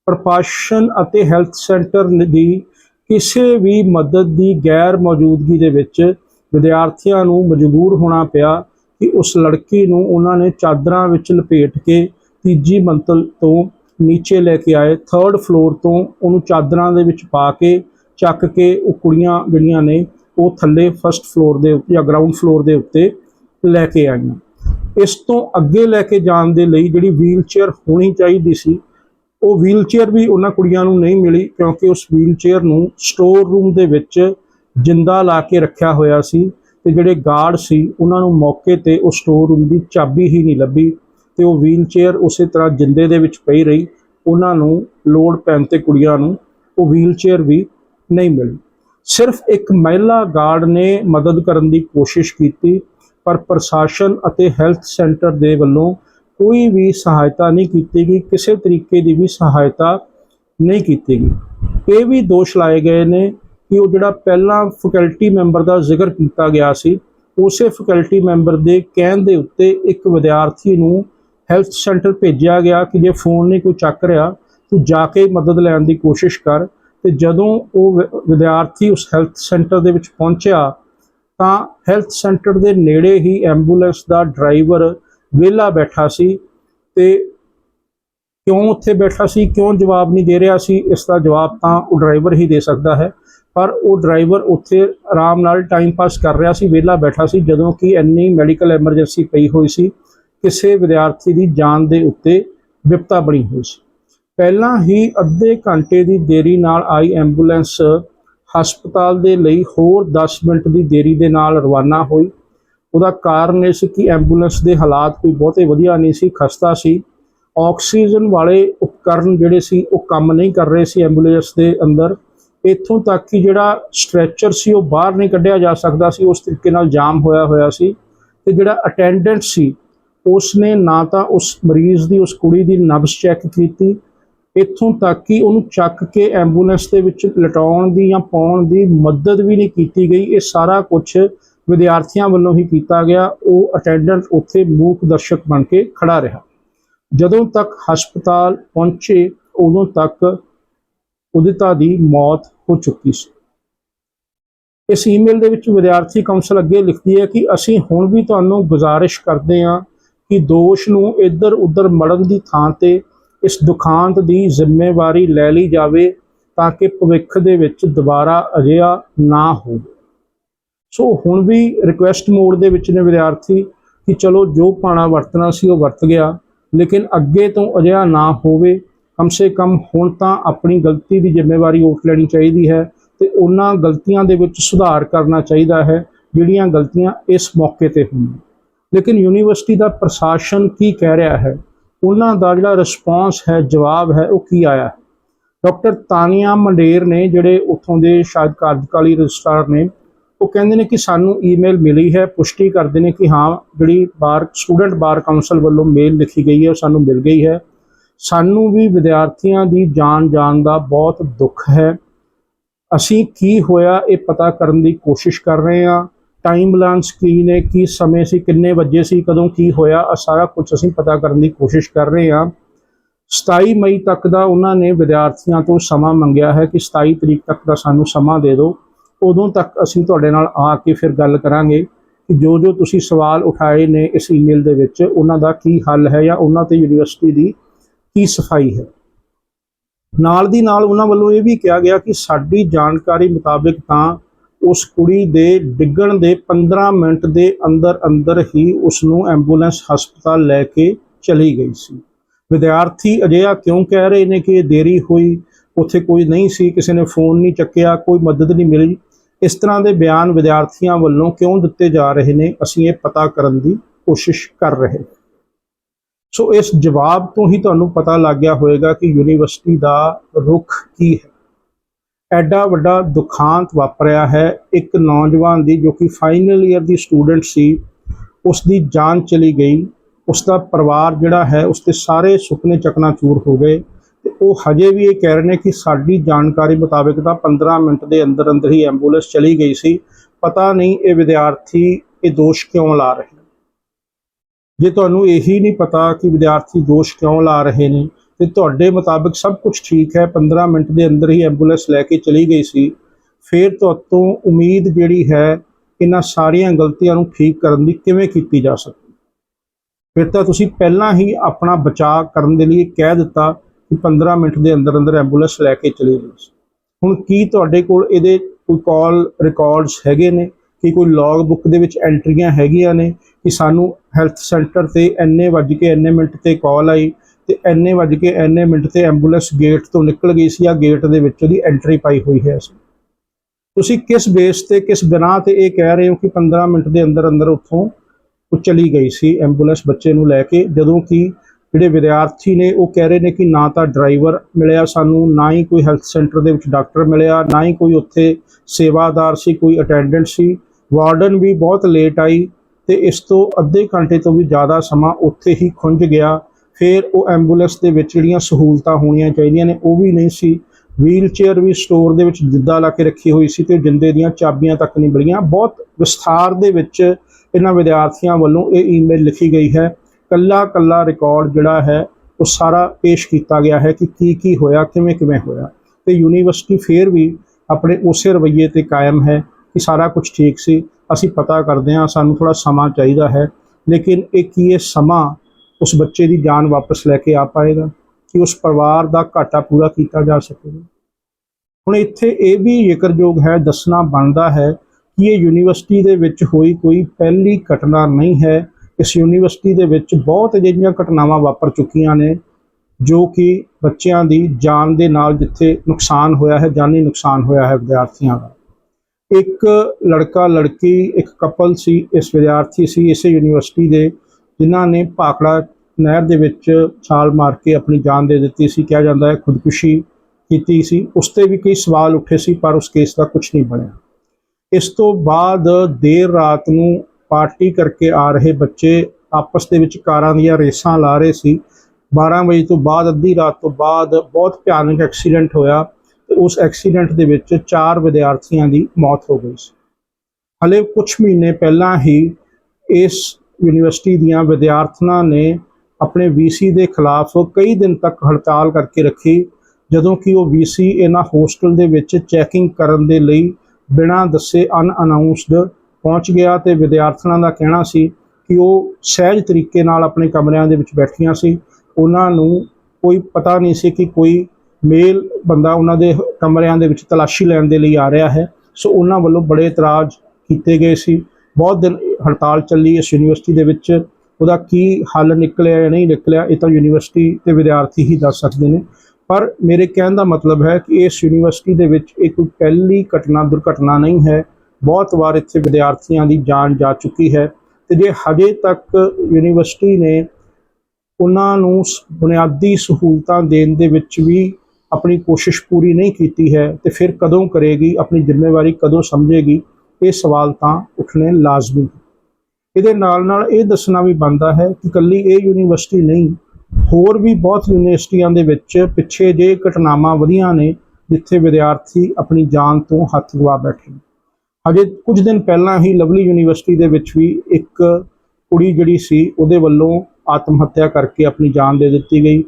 ਪ੍ਰਪਾਸ਼ਨ ਅਤੇ ਹੈਲਥ ਸੈਂਟਰ ਦੀ ਕਿਸੇ ਵੀ ਮਦਦ ਦੀ ਗੈਰ ਮੌਜੂਦਗੀ ਦੇ ਵਿੱਚ ਵਿਦਿਆਰਥੀਆਂ ਨੂੰ ਮਜਬੂਰ ਹੋਣਾ ਪਿਆ ਕਿ ਉਸ ਲੜਕੀ ਨੂੰ ਉਹਨਾਂ ਨੇ ਚਾਦਰਾਂ ਵਿੱਚ ਲਪੇਟ ਕੇ ਤੀਜੀ ਮੰਤਲ ਤੋਂ ਨੀਚੇ ਲੈ ਕੇ ਆਏ। ਥਰਡ ਫਲੋਰ ਤੋਂ ਉਹਨੂੰ ਚਾਦਰਾਂ ਦੇ ਵਿੱਚ ਪਾ ਕੇ ਚੱਕ ਕੇ ਉਹ ਕੁੜੀਆਂ ਜਿਹੜੀਆਂ ਨੇ, ਉਹ ਥੱਲੇ ਫਸਟ ਫਲੋਰ ਦੇ ਉੱਤੇ ਜਾਂ ਗਰਾਊਂਡ ਫਲੋਰ ਦੇ ਉੱਤੇ ਲੈ ਕੇ ਆਈਆਂ। ਇਸ ਤੋਂ ਅੱਗੇ ਲੈ ਕੇ ਜਾਣ ਦੇ ਲਈ ਜਿਹੜੀ ਵੀਲਚੇਅਰ ਹੋਣੀ ਚਾਹੀਦੀ ਸੀ, ਉਹ ਵੀਲਚੇਅਰ ਵੀ ਉਹਨਾਂ ਕੁੜੀਆਂ ਨੂੰ ਨਹੀਂ ਮਿਲੀ ਕਿਉਂਕਿ ਉਸ ਵੀਲਚੇਅਰ ਨੂੰ ਸਟੋਰ ਰੂਮ ਦੇ ਵਿੱਚ ਜਿੰਦਾ ਲਾ ਕੇ ਰੱਖਿਆ ਹੋਇਆ ਸੀ ਤੇ ਜਿਹੜੇ ਗਾਰਡ ਸੀ, ਉਹਨਾਂ ਨੂੰ ਮੌਕੇ ਤੇ ਉਹ ਸਟੋਰ ਰੂਮ ਦੀ ਚਾਬੀ ਹੀ ਨਹੀਂ ਲੱਭੀ ਤੇ ਉਹ ਵੀਲਚੇਅਰ ਉਸੇ ਤਰ੍ਹਾਂ ਜਿੰਦੇ ਦੇ ਵਿੱਚ ਪਈ ਰਹੀ। ਉਹਨਾਂ ਨੂੰ ਲੋਡ ਪੈਣ ਤੇ ਕੁੜੀਆਂ ਨੂੰ ਉਹ ਵੀਲਚੇਅਰ ਵੀ ਨਹੀਂ ਮਿਲੀ। ਸਿਰਫ ਇੱਕ ਮਹਿਲਾ ਗਾਰਡ ਨੇ ਮਦਦ ਕਰਨ ਦੀ ਕੋਸ਼ਿਸ਼ ਕੀਤੀ, ਪਰ ਪ੍ਰਸ਼ਾਸਨ ਅਤੇ ਹੈਲਥ ਸੈਂਟਰ ਦੇ ਵੱਲੋਂ ਕੋਈ ਵੀ ਸਹਾਇਤਾ ਨਹੀਂ ਕੀਤੀ ਗਈ, ਕਿਸੇ ਤਰੀਕੇ ਦੀ ਵੀ ਸਹਾਇਤਾ ਨਹੀਂ ਕੀਤੀ ਗਈ। ਇਹ ਵੀ ਦੋਸ਼ ਲਾਏ ਗਏ ਨੇ ਕਿ ਉਹ ਜਿਹੜਾ ਪਹਿਲਾਂ ਫੈਕਲਟੀ ਮੈਂਬਰ ਦਾ ਜ਼ਿਕਰ ਕੀਤਾ ਗਿਆ ਸੀ, ਉਸੇ ਫੈਕਲਟੀ ਮੈਂਬਰ ਦੇ ਕਹਿਣ ਦੇ ਉੱਤੇ ਇੱਕ ਵਿਦਿਆਰਥੀ ਨੂੰ ਹੈਲਥ ਸੈਂਟਰ ਭੇਜਿਆ ਗਿਆ ਕਿ ਜੇ ਫੋਨ ਨਹੀਂ ਕੋਈ ਚੱਕ ਰਿਹਾ, ਤੂੰ ਜਾ ਕੇ ਮਦਦ ਲੈਣ ਦੀ ਕੋਸ਼ਿਸ਼ ਕਰ। ਤੇ ਜਦੋਂ ਉਹ ਵਿ- ਵਿਦਿਆਰਥੀ ਉਸ ਹੈਲਥ ਸੈਂਟਰ ਦੇ ਵਿੱਚ ਪਹੁੰਚਿਆ, ਤਾਂ ਹੈਲਥ ਸੈਂਟਰ ਦੇ ਨੇੜੇ ਹੀ ਐਂਬੂਲੈਂਸ ਦਾ ਡਰਾਈਵਰ ਵਿਹਲਾ ਬੈਠਾ ਸੀ ਤੇ ਕਿਉਂ ਉੱਥੇ ਬੈਠਾ ਸੀ, ਕਿਉਂ ਜਵਾਬ ਨਹੀਂ ਦੇ ਰਿਹਾ ਸੀ, ਇਸ ਦਾ ਜਵਾਬ ਤਾਂ ਉਹ ਡਰਾਈਵਰ ਹੀ ਦੇ ਸਕਦਾ ਹੈ। ਪਰ ਉਹ ਡਰਾਈਵਰ ਉੱਥੇ ਆਰਾਮ ਨਾਲ ਟਾਈਮ ਪਾਸ ਕਰ ਰਿਹਾ ਸੀ, ਵਿਹਲਾ ਬੈਠਾ ਸੀ, ਜਦੋਂ ਕਿ ਇੰਨੀ ਮੈਡੀਕਲ ਐਮਰਜੈਂਸੀ ਪਈ ਹੋਈ ਸੀ, ਕਿਸੇ ਵਿਦਿਆਰਥੀ ਦੀ ਜਾਨ ਦੇ ਉੱਤੇ ਵਿਪਤਾ ਬਣੀ ਹੋਈ ਸੀ। ਪਹਿਲਾਂ ਹੀ ਅੱਧੇ ਘੰਟੇ ਦੀ ਦੇਰੀ ਨਾਲ ਆਈ ਐਂਬੂਲੈਂਸ। ਹਸਪਤਾਲ ਦੇ ਲਈ ਹੋਰ 10 ਮਿੰਟ ਦੀ ਦੇਰੀ ਦੇ ਨਾਲ ਰਵਾਨਾ ਹੋਈ। ਉਹਦਾ ਕਾਰਨ ਇਹ ਸੀ ਕਿ ਐਂਬੂਲੈਂਸ ਦੇ ਹਾਲਾਤ ਕੋਈ ਬਹੁਤੇ ਵਧੀਆ ਨਹੀਂ ਸੀ, ਖਸਤਾ ਸੀ। ਆਕਸੀਜਨ ਵਾਲੇ ਉਪਕਰਨ ਜਿਹੜੇ ਸੀ, ਉਹ ਕੰਮ ਨਹੀਂ ਕਰ ਰਹੇ ਸੀ ਐਂਬੂਲੈਂਸ ਦੇ ਅੰਦਰ। ਇੱਥੋਂ ਤੱਕ ਕਿ ਜਿਹੜਾ ਸਟ੍ਰੈਚਰ ਸੀ, ਉਹ ਬਾਹਰ ਨਹੀਂ ਕੱਢਿਆ ਜਾ ਸਕਦਾ ਸੀ, ਉਸ ਤਰੀਕੇ ਨਾਲ ਜਾਮ ਹੋਇਆ ਹੋਇਆ ਸੀ। ਤੇ ਜਿਹੜਾ ਅਟੈਂਡੈਂਟ ਸੀ ਉਸ ਨੇ ਨਾ ਤਾਂ ਉਸ ਮਰੀਜ਼ ਦੀ, ਉਸ ਕੁੜੀ ਦੀ ਨਬਜ਼ ਚੈੱਕ ਕੀਤੀ ਇੱਥੋਂ ਤੱਕ ਕਿ ਉਹਨੂੰ ਚੱਕ ਕੇ ਐਂਬੂਲੈਂਸ ਦੇ ਵਿੱਚ ਲਟਾਉਣ ਦੀ ਜਾਂ ਪਾਉਣ ਦੀ ਮਦਦ ਵੀ ਨਹੀਂ ਕੀਤੀ ਗਈ। ਇਹ ਸਾਰਾ ਕੁਝ ਵਿਦਿਆਰਥੀਆਂ ਵੱਲੋਂ ਹੀ ਕੀਤਾ ਗਿਆ। ਉਹ ਅਟੈਂਡੈਂਟ ਉੱਥੇ ਮੂਕ ਦਰਸ਼ਕ ਬਣ ਕੇ ਖੜਾ ਰਿਹਾ। ਜਦੋਂ ਤੱਕ ਹਸਪਤਾਲ ਪਹੁੰਚੇ, ਉਦੋਂ ਤੱਕ ਉਦਿਤਾ ਦੀ ਮੌਤ ਹੋ ਚੁੱਕੀ ਸੀ। ਇਸ ਈਮੇਲ ਦੇ ਵਿੱਚ ਵਿਦਿਆਰਥੀ ਕੌਂਸਲ ਅੱਗੇ ਲਿਖਦੀ ਹੈ ਕਿ ਅਸੀਂ ਹੁਣ ਵੀ ਤੁਹਾਨੂੰ ਗੁਜ਼ਾਰਿਸ਼ ਕਰਦੇ ਹਾਂ ਕਿ ਦੋਸ਼ ਨੂੰ ਇੱਧਰ ਉੱਧਰ ਮੜਨ ਦੀ ਥਾਂ ਤੇ ਇਸ ਦੁਖਾਂਤ ਦੀ ਜ਼ਿੰਮੇਵਾਰੀ ਲੈ ਲਈ ਜਾਵੇ ਤਾਂ ਕਿ ਭਵਿੱਖ ਦੇ ਵਿੱਚ ਦੁਬਾਰਾ ਅਜਿਹਾ ਨਾ ਹੋਵੇ ਸੋ ਹੁਣ ਵੀ ਰਿਕੁਐਸਟ ਮੋਡ ਦੇ ਵਿੱਚ ਨੇ ਵਿਦਿਆਰਥੀ ਕਿ ਚਲੋ ਜੋ ਪਾਣਾ ਵਰਤਣਾ ਸੀ ਉਹ ਵਰਤ ਗਿਆ, ਲੇਕਿਨ ਅੱਗੇ ਤੋਂ ਅਜਿਹਾ ਨਾ ਹੋਵੇ, ਕਮ ਸੇ ਕਮ ਹੁਣ ਤਾਂ ਆਪਣੀ ਗਲਤੀ ਦੀ ਜ਼ਿੰਮੇਵਾਰੀ ਉੱਠ ਲੈਣੀ ਚਾਹੀਦੀ ਹੈ ਤੇ ਉਹਨਾਂ ਗਲਤੀਆਂ ਦੇ ਵਿੱਚ ਸੁਧਾਰ ਕਰਨਾ ਚਾਹੀਦਾ ਹੈ, ਜਿਹੜੀਆਂ ਗਲਤੀਆਂ ਇਸ ਮੌਕੇ ਤੇ ਹੋਈਆਂ। ਲੇਕਿਨ ਯੂਨੀਵਰਸਿਟੀ ਦਾ ਪ੍ਰਸ਼ਾਸਨ ਕੀ ਕਹਿ ਰਿਹਾ ਹੈ? ਉਹਨਾਂ ਦਾ ਜਿਹੜਾ ਰਿਸਪਾਂਸ ਹੈ, ਜਵਾਬ ਹੈ, ਉਹ ਕੀ ਆਇਆ? ਹੈ ਡਾਕਟਰ ਤਾਨੀਆ ਮੰਡੇਰ ਨੇ ਜਿਹੜੇ ਉੱਥੋਂ ਦੇ ਸ਼ਾਇਦ ਕਾਰਜਕਾਰੀ ਰਜਿਸਟਰਾਰ ਨੇ, ਉਹ ਕਹਿੰਦੇ ਨੇ ਕਿ ਸਾਨੂੰ ਈਮੇਲ ਮਿਲੀ ਹੈ, ਪੁਸ਼ਟੀ ਕਰਦੇ ਨੇ ਕਿ ਹਾਂ, ਜਿਹੜੀ ਬਾਰ ਸਟੂਡੈਂਟ ਬਾਰ ਕਾਉਂਸਲ ਵੱਲੋਂ ਮੇਲ ਲਿਖੀ ਗਈ ਹੈ, ਉਹ ਸਾਨੂੰ ਮਿਲ ਗਈ ਹੈ। ਸਾਨੂੰ ਵੀ ਵਿਦਿਆਰਥੀਆਂ ਦੀ ਜਾਨ ਜਾਣ ਦਾ ਬਹੁਤ ਦੁੱਖ ਹੈ। ਅਸੀਂ ਕੀ ਹੋਇਆ, ਇਹ ਪਤਾ ਕਰਨ ਦੀ ਕੋਸ਼ਿਸ਼ ਕਰ ਰਹੇ ਹਾਂ। ਟਾਈਮ ਲਾਂਸ ਕੀ ਨੇ ਕੀ ਸਮੇਂ ਸੀ, ਕਿੰਨੇ ਵਜੇ ਸੀ, ਕਦੋਂ ਕੀ ਹੋਇਆ ਇਹ ਸਾਰਾ ਕੁਝ ਅਸੀਂ ਪਤਾ ਕਰਨ ਦੀ ਕੋਸ਼ਿਸ਼ ਕਰ ਰਹੇ ਹਾਂ। 27 ਮਈ ਤੱਕ ਦਾ ਉਹਨਾਂ ਨੇ ਵਿਦਿਆਰਥੀਆਂ ਤੋਂ ਸਮਾਂ ਮੰਗਿਆ ਹੈ ਕਿ 27 ਤਰੀਕ ਤੱਕ ਦਾ ਸਾਨੂੰ ਸਮਾਂ ਦੇ ਦਿਓ। ਉਦੋਂ ਤੱਕ ਅਸੀਂ ਤੁਹਾਡੇ ਨਾਲ ਆ ਕੇ ਫਿਰ ਗੱਲ ਕਰਾਂਗੇ ਕਿ ਜੋ ਜੋ ਤੁਸੀਂ ਸਵਾਲ ਉਠਾਏ ਨੇ ਇਸ ਈਮੇਲ ਦੇ ਵਿੱਚ, ਉਹਨਾਂ ਦਾ ਕੀ ਹੱਲ ਹੈ ਜਾਂ ਉਹਨਾਂ ਤੇ ਯੂਨੀਵਰਸਿਟੀ ਦੀ ਕੀ ਸਫ਼ਾਈ ਹੈ। ਨਾਲ ਦੀ ਨਾਲ ਉਹਨਾਂ ਵੱਲੋਂ ਇਹ ਵੀ ਕਿਹਾ ਗਿਆ ਕਿ ਸਾਡੀ ਜਾਣਕਾਰੀ ਮੁਤਾਬਿਕ ਤਾਂ ਉਸ ਕੁੜੀ ਦੇ ਡਿੱਗਣ ਦੇ 15 ਮਿੰਟ ਦੇ ਅੰਦਰ ਅੰਦਰ ਹੀ ਉਸ ਨੂੰ ਐਂਬੂਲੈਂਸ ਹਸਪਤਾਲ ਲੈ ਕੇ ਚਲੀ ਗਈ ਸੀ। ਵਿਦਿਆਰਥੀ ਅਜਿਹਾ ਕਿਉਂ ਕਹਿ ਰਹੇ ਨੇ ਕਿ ਦੇਰੀ ਹੋਈ? ਉੱਥੇ ਕੋਈ ਨਹੀਂ ਸੀ, ਕਿਸੇ ਨੇ ਫੋਨ ਨਹੀਂ ਚੱਕਿਆ, ਕੋਈ ਮਦਦ ਨਹੀਂ ਮਿਲੀ। ਇਸ ਤਰ੍ਹਾਂ ਦੇ ਬਿਆਨ ਵਿਦਿਆਰਥੀਆਂ ਵੱਲੋਂ ਕਿਉਂ ਦਿੱਤੇ ਜਾ ਰਹੇ ਨੇ? ਅਸੀਂ ਇਹ ਪਤਾ ਕਰਨ ਦੀ ਕੋਸ਼ਿਸ਼ ਕਰ ਰਹੇ ਸੋ ਇਸ ਜਵਾਬ ਤੋਂ ਹੀ ਤੁਹਾਨੂੰ ਪਤਾ ਲੱਗ ਗਿਆ ਹੋਵੇਗਾ ਕਿ ਯੂਨੀਵਰਸਿਟੀ ਦਾ ਰੁਖ ਕੀ ਹੈ। ਐਡਾ ਵੱਡਾ ਦੁਖਾਂਤ ਵਾਪਰਿਆ ਹੈ। ਇੱਕ ਨੌਜਵਾਨ ਦੀ ਜੋ ਕਿ ਫਾਈਨਲ ਈਅਰ ਦੀ ਸਟੂਡੈਂਟ ਸੀ ਉਸ ਦੀ ਜਾਨ ਚਲੀ ਗਈ। ਉਸ ਦਾ ਪਰਿਵਾਰ ਜਿਹੜਾ ਹੈ ਉਸ ਦੇ ਸਾਰੇ ਸੁਪਨੇ ਚਕਨਾਚੂਰ ਹੋ ਗਏ। ਤੇ ਉਹ ਹਜੇ ਵੀ ਇਹ ਕਹਿ ਰਹੇ ਨੇ ਕਿ ਸਾਡੀ ਜਾਣਕਾਰੀ ਮੁਤਾਬਿਕ ਤਾਂ 15 ਮਿੰਟ ਦੇ ਅੰਦਰ ਅੰਦਰ ਹੀ ਐਂਬੂਲੈਂਸ ਚਲੀ ਗਈ ਸੀ। ਪਤਾ ਨਹੀਂ ਇਹ ਵਿਦਿਆਰਥੀ, ਇਹ ਦੋਸ਼ ਕਿਉਂ ਲਾ ਰਹੇ ਜੇ ਤੁਹਾਨੂੰ ਇਹੀ ਨਹੀਂ ਪਤਾ ਕਿ ਵਿਦਿਆਰਥੀ ਦੋਸ਼ ਕਿਉਂ ਲਾ ਰਹੇ ਨੇ ਤੇ ਤੁਹਾਡੇ ਮੁਤਾਬਿਕ ਸਭ ਕੁਝ ਠੀਕ ਹੈ। 15 ਮਿੰਟ ਦੇ ਅੰਦਰ ਹੀ ਐਂਬੂਲੈਂਸ ਲੈ ਕੇ ਚਲੀ ਗਈ ਸੀ। ਫਿਰ ਤੁਹਾਤੋਂ ਉਮੀਦ ਜਿਹੜੀ ਹੈ ਇਹਨਾਂ ਸਾਰੀਆਂ ਗਲਤੀਆਂ ਨੂੰ ਠੀਕ ਕਰਨ ਦੀ ਕਿਵੇਂ ਕੀਤੀ ਜਾ ਸਕਦੀ? ਫਿਰ ਤਾਂ ਤੁਸੀਂ ਪਹਿਲਾਂ ਹੀ ਆਪਣਾ ਬਚਾਅ ਕਰਨ ਦੇ ਲਈ ਕਹਿ ਦਿੱਤਾ ਕਿ 15 ਮਿੰਟ ਦੇ ਅੰਦਰ ਅੰਦਰ ਐਂਬੂਲੈਂਸ ਲੈ ਕੇ ਚਲੀ ਗਈ ਸੀ। ਹੁਣ ਕੀ ਤੁਹਾਡੇ ਕੋਲ ਇਹਦੇ ਕੋਈ ਕਾਲ ਰਿਕਾਰਡਸ ਹੈਗੇ ਨੇ? ਕਿ ਕੋਈ ਲੌਗ ਬੁੱਕ ਦੇ ਵਿੱਚ ਐਂਟਰੀਆਂ ਹੈਗੀਆਂ ਨੇ? ਕਿ ਸਾਨੂੰ ਹੈਲਥ ਸੈਂਟਰ ਤੇ ਐਨੇ ਵੱਜ ਕੇ ਐਨੇ ਮਿੰਟ ਤੇ ਕਾਲ ਆਈ ਤੇ ਐਨੇ ਵੱਜ ਕੇ ਐਨੇ ਮਿੰਟ ਤੇ ਐਂਬੂਲੈਂਸ ਗੇਟ ਤੋਂ ਨਿਕਲ ਗਈ ਸੀ ਜਾਂ ਗੇਟ ਦੇ ਵਿੱਚ ਉਹਦੀ ਐਂਟਰੀ ਪਾਈ ਹੋਈ ਹੈ ਅਸੀਂ। ਤੁਸੀਂ ਕਿਸ ਬੇਸ ਤੇ, ਕਿਸ ਬਿਨਾ ਤੇ ਇਹ ਕਹਿ ਰਹੇ ਹੋ ਕਿ 15 ਮਿੰਟ ਦੇ ਅੰਦਰ ਅੰਦਰ ਉੱਥੋਂ ਉਹ ਚਲੀ ਗਈ ਸੀ ਐਂਬੂਲੈਂਸ ਬੱਚੇ ਨੂੰ ਲੈ ਕੇ, ਜਦੋਂ ਕਿ ਜਿਹੜੇ ਵਿਦਿਆਰਥੀ ਨੇ ਉਹ ਕਹਿ ਰਹੇ ਨੇ ਕਿ ਨਾ ਤਾਂ ਡਰਾਈਵਰ ਮਿਲਿਆ ਸਾਨੂੰ, ਨਾ ਹੀ ਕੋਈ ਹੈਲਥ ਸੈਂਟਰ ਦੇ ਵਿੱਚ ਡਾਕਟਰ ਮਿਲਿਆ, ਨਾ ਹੀ ਕੋਈ ਉੱਥੇ ਸੇਵਾਦਾਰ ਸੀ, ਕੋਈ ਅਟੈਂਡੈਂਟ ਸੀ। ਵਾਰਡਨ ਵੀ ਬਹੁਤ ਲੇਟ ਆਈ ਤੇ ਇਸ ਤੋਂ ਅੱਧੇ ਘੰਟੇ ਤੋਂ ਵੀ ਜ਼ਿਆਦਾ ਸਮਾਂ ਉੱਥੇ ਹੀ ਖੁੰਝ ਗਿਆ। ਫਿਰ ਉਹ ਐਂਬੂਲੈਂਸ ਦੇ ਵਿੱਚ ਜਿਹੜੀਆਂ ਸਹੂਲਤਾਂ ਹੋਣੀਆਂ ਚਾਹੀਦੀਆਂ ਨੇ, ਉਹ ਵੀ ਨਹੀਂ ਸੀ। ਵੀਲ ਚੇਅਰ ਵੀ ਸਟੋਰ ਦੇ ਵਿੱਚ ਜਿੱਦਾਂ ਲਾ ਕੇ ਰੱਖੀ ਹੋਈ ਸੀ ਤੇ ਜਿੰਦੇ ਦੀਆਂ ਚਾਬੀਆਂ ਤੱਕ ਨਹੀਂ ਮਿਲੀਆਂ ਬਹੁਤ ਵਿਸਥਾਰ ਦੇ ਵਿੱਚ ਇਹਨਾਂ ਵਿਦਿਆਰਥੀਆਂ ਵੱਲੋਂ ਇਹ ਈਮੇਲ ਲਿਖੀ ਗਈ ਹੈ। ਕੱਲਾ ਕੱਲਾ ਰਿਕਾਰਡ ਜਿਹੜਾ ਹੈ, ਉਹ ਸਾਰਾ ਪੇਸ਼ ਕੀਤਾ ਗਿਆ ਹੈ ਕਿ ਕੀ ਕੀ ਹੋਇਆ, ਕਿਵੇਂ ਕਿਵੇਂ ਹੋਇਆ। ਤੇ ਯੂਨੀਵਰਸਿਟੀ ਫੇਰ ਵੀ ਆਪਣੇ ਉਸੇ ਰਵੱਈਏ ਤੇ ਕਾਇਮ ਹੈ ਕਿ ਸਾਰਾ ਕੁਝ ਠੀਕ ਸੀ। ਅਸੀਂ ਪਤਾ ਕਰਦੇ ਹਾਂ, ਸਾਨੂੰ ਥੋੜਾ ਸਮਾਂ ਚਾਹੀਦਾ ਹੈ। ਲੇਕਿਨ ਇਹ ਕੀ ਇਹ ਸਮਾਂ ਉਸ ਬੱਚੇ ਦੀ ਜਾਨ ਵਾਪਸ ਲੈ ਕੇ ਆ ਪਾਏਗਾ ਕਿ ਉਸ ਪਰਿਵਾਰ ਦਾ ਘਾਟਾ ਪੂਰਾ ਕੀਤਾ ਜਾ ਸਕੇਗਾ। ਹੁਣ ਇੱਥੇ ਇਹ ਵੀ ਜ਼ਿਕਰਯੋਗ ਹੈ, ਦੱਸਣਾ ਬਣਦਾ ਹੈ ਕਿ ਇਹ ਯੂਨੀਵਰਸਿਟੀ ਦੇ ਵਿੱਚ ਹੋਈ ਕੋਈ ਪਹਿਲੀ ਘਟਨਾ ਨਹੀਂ ਹੈ। ਇਸ ਯੂਨੀਵਰਸਿਟੀ ਦੇ ਵਿੱਚ ਬਹੁਤ ਅਜਿਹੀਆਂ ਘਟਨਾਵਾਂ ਵਾਪਰ ਚੁੱਕੀਆਂ ਨੇ ਜੋ ਕਿ ਬੱਚਿਆਂ ਦੀ ਜਾਨ ਦੇ ਨਾਲ ਜਿੱਥੇ ਨੁਕਸਾਨ ਹੋਇਆ ਹੈ, ਜਾਨੀ ਨੁਕਸਾਨ ਹੋਇਆ ਹੈ ਵਿਦਿਆਰਥੀਆਂ ਦਾ। ਇੱਕ ਲੜਕਾ ਲੜਕੀ ਇੱਕ ਕਪਲ ਸੀ, ਇਸ ਵਿਦਿਆਰਥੀ ਸੀ, ਇਸੇ ਯੂਨੀਵਰਸਿਟੀ ਦੇ ਜਿਨ੍ਹਾਂ ਨੇ ਭਾਖੜਾ ਨਹਿਰ ਦੇ ਵਿੱਚ ਛਾਲ ਮਾਰ ਕੇ ਆਪਣੀ ਜਾਨ ਦੇ ਦਿੱਤੀ ਸੀ, ਕਿਹਾ ਜਾਂਦਾ ਹੈ ਖੁਦਕੁਸ਼ੀ ਕੀਤੀ ਸੀ। ਉਸ ਤੇ ਵੀ ਕਈ ਸਵਾਲ ਉੱਠੇ ਸੀ, ਪਰ ਉਸ ਕੇਸ ਦਾ ਕੁਝ ਨਹੀਂ ਬਣਿਆ। ਇਸ ਤੋਂ ਬਾਅਦ ਦੇਰ ਰਾਤ ਨੂੰ ਪਾਰਟੀ ਕਰਕੇ ਆ ਰਹੇ ਬੱਚੇ ਆਪਸ ਦੇ ਵਿੱਚ ਕਾਰਾਂ ਦੀਆਂ ਰੇਸਾਂ ਲਾ ਰਹੇ ਸੀ। 12 ਵਜੇ ਤੋਂ ਬਾਅਦ, ਅੱਧੀ ਰਾਤ ਤੋਂ ਬਾਅਦ ਬਹੁਤ ਭਿਆਨਕ ਐਕਸੀਡੈਂਟ ਹੋਇਆ ਤੇ ਉਸ ਐਕਸੀਡੈਂਟ ਦੇ ਵਿੱਚ ਚਾਰ ਵਿਦਿਆਰਥੀਆਂ ਦੀ ਮੌਤ ਹੋ ਗਈ ਸੀ। ਹਲੇ ਕੁਝ ਮਹੀਨੇ ਪਹਿਲਾਂ ਹੀ ਇਸ ਯੂਨੀਵਰਸਿਟੀ ਦੀਆਂ ਵਿਦਿਆਰਥਣਾਂ ਨੇ ਆਪਣੇ ਵੀਸੀ ਦੇ ਖਿਲਾਫ ਕਈ ਦਿਨ ਤੱਕ ਹੜਤਾਲ ਕਰਕੇ ਰੱਖੀ, ਜਦੋਂ ਕਿ ਉਹ ਵੀਸੀ ਇਹਨਾਂ ਹੋਸਟਲ ਦੇ ਵਿੱਚ ਚੈਕਿੰਗ ਕਰਨ ਦੇ ਲਈ ਬਿਨਾਂ ਦੱਸੇ ਅਨਅਨਾਉਂਸਡ ਪਹੁੰਚ ਗਿਆ ਤੇ ਵਿਦਿਆਰਥਣਾਂ ਦਾ ਕਹਿਣਾ ਸੀ ਕਿ ਉਹ ਸਹਿਜ ਤਰੀਕੇ ਨਾਲ ਆਪਣੇ ਕਮਰਿਆਂ ਦੇ ਵਿੱਚ ਬੈਠੀਆਂ ਸੀ। ਉਹਨਾਂ ਨੂੰ ਕੋਈ ਪਤਾ ਨਹੀਂ ਸੀ ਕਿ ਕੋਈ ਮੇਲ ਬੰਦਾ ਉਹਨਾਂ ਦੇ ਕਮਰਿਆਂ ਦੇ ਵਿੱਚ ਤਲਾਸ਼ੀ ਲੈਣ ਦੇ ਲਈ ਆ ਰਿਹਾ ਹੈ। ਸੋ ਉਹਨਾਂ ਵੱਲੋਂ ਬੜੇ ਇਤਰਾਜ਼ ਕੀਤੇ ਗਏ ਸੀ। ਬਹੁਤ ਦਿਨ ਹੜਤਾਲ ਚੱਲੀ, ਇਸ ਯੂਨੀਵਰਸਿਟੀ ਦੇ ਵਿੱਚ ਉਹਦਾ ਕੀ ਹੱਲ ਨਿਕਲਿਆ ਜਾਂ ਨਹੀਂ ਨਿਕਲਿਆ, ਇਹ ਤਾਂ ਯੂਨੀਵਰਸਿਟੀ ਤੇ ਵਿਦਿਆਰਥੀ ਹੀ ਦੱਸ ਸਕਦੇ ਨੇ। ਪਰ ਮੇਰੇ ਕਹਿਣ ਦਾ ਮਤਲਬ ਹੈ ਕਿ ਇਸ ਯੂਨੀਵਰਸਿਟੀ ਦੇ ਵਿੱਚ ਇਹ ਕੋਈ ਪਹਿਲੀ ਘਟਨਾ, ਦੁਰਘਟਨਾ ਨਹੀਂ ਹੈ। ਬਹੁਤ ਵਾਰ ਇੱਥੇ ਵਿਦਿਆਰਥੀਆਂ ਦੀ ਜਾਨ ਜਾ ਚੁੱਕੀ ਹੈ ਤੇ ਜੇ ਹਜੇ ਤੱਕ ਯੂਨੀਵਰਸਿਟੀ ਨੇ ਉਹਨਾਂ ਨੂੰ ਬੁਨਿਆਦੀ ਸਹੂਲਤਾਂ ਦੇਣ ਦੇ ਵਿੱਚ ਵੀ ਆਪਣੀ ਕੋਸ਼ਿਸ਼ ਪੂਰੀ ਨਹੀਂ ਕੀਤੀ ਹੈ ਤੇ ਫਿਰ ਕਦੋਂ ਕਰੇਗੀ, ਆਪਣੀ ਜ਼ਿੰਮੇਵਾਰੀ ਕਦੋਂ ਸਮਝੇਗੀ, ਇਹ ਸਵਾਲ ਤਾਂ ਉੱਠਣੇ ਲਾਜ਼ਮੀ ਇਹਦੇ ਨਾਲ ਨਾਲ ਇਹ ਦੱਸਣਾ ਵੀ ਬਣਦਾ ਹੈ ਕਿ ਕੱਲੀ ਇਹ ਯੂਨੀਵਰਸਿਟੀ ਨਹੀਂ, ਹੋਰ ਵੀ ਬਹੁਤ ਯੂਨੀਵਰਸਿਟੀਆਂ ਦੇ ਵਿੱਚ ਪਿੱਛੇ ਜੇ ਘਟਨਾਵਾਂ ਵਧੀਆਂ ਨੇ, ਜਿੱਥੇ ਵਿਦਿਆਰਥੀ ਆਪਣੀ ਜਾਨ ਤੋਂ ਹੱਥ ਗਵਾ ਬੈਠੇ ਨੇ। ਹਜੇ ਕੁਝ ਦਿਨ ਪਹਿਲਾਂ ਹੀ ਲਵਲੀ ਯੂਨੀਵਰਸਿਟੀ ਦੇ ਵਿੱਚ ਵੀ ਇੱਕ ਕੁੜੀ ਜਿਹੜੀ ਸੀ, ਉਹਦੇ ਵੱਲੋਂ ਆਤਮ ਹੱਤਿਆ ਕਰਕੇ ਆਪਣੀ ਜਾਨ ਦੇ ਦਿੱਤੀ ਗਈ।